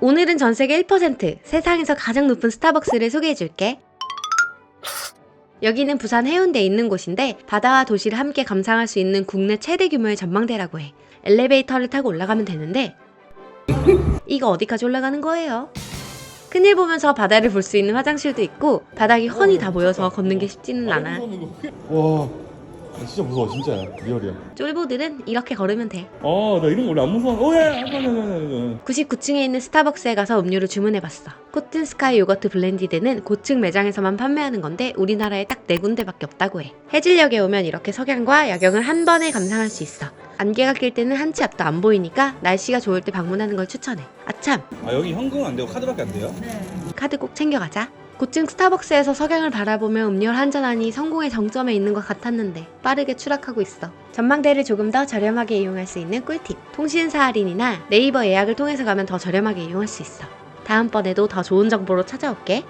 오늘은 전 세계 1% 세상에서 가장 높은 스타벅스를 소개해줄게. 여기는 부산 해운대에 있는 곳인데 바다와 도시를 함께 감상할 수 있는 국내 최대 규모의 전망대라고 해. 엘리베이터를 타고 올라가면 되는데 이거 어디까지 올라가는 거예요? 큰일 보면서 바다를 볼 수 있는 화장실도 있고 바닥이 훤히 다 보여서 걷는 게 쉽지는 않아. 와 진짜 무서워 진짜 리얼이야 쫄보들은 이렇게 걸으면 돼. 아나 이런 거 원래 안 무서워 오예 99층에 있는 스타벅스에 가서 음료를 주문해봤어. 코튼 스카이 요거트 블렌디드는 고층 매장에서만 판매하는 건데 우리나라에 딱 네 군데밖에 없다고 해. 해질녘에 오면 이렇게 석양과 야경을 한 번에 감상할 수 있어. 안개가 낄 때는 한 치 앞도 안 보이니까 날씨가 좋을 때 방문하는 걸 추천해. 아참, 아 여기 현금은 안 되고 카드밖에 안 돼요? 카드 꼭 챙겨가자. 고층 스타벅스에서 석양을 바라보며 음료를 한잔하니 성공의 정점에 있는 것 같았는데 빠르게 추락하고 있어. 전망대를 조금 더 저렴하게 이용할 수 있는 꿀팁. 통신사 할인이나 네이버 예약을 통해서 가면 더 저렴하게 이용할 수 있어. 다음번에도 더 좋은 정보로 찾아올게.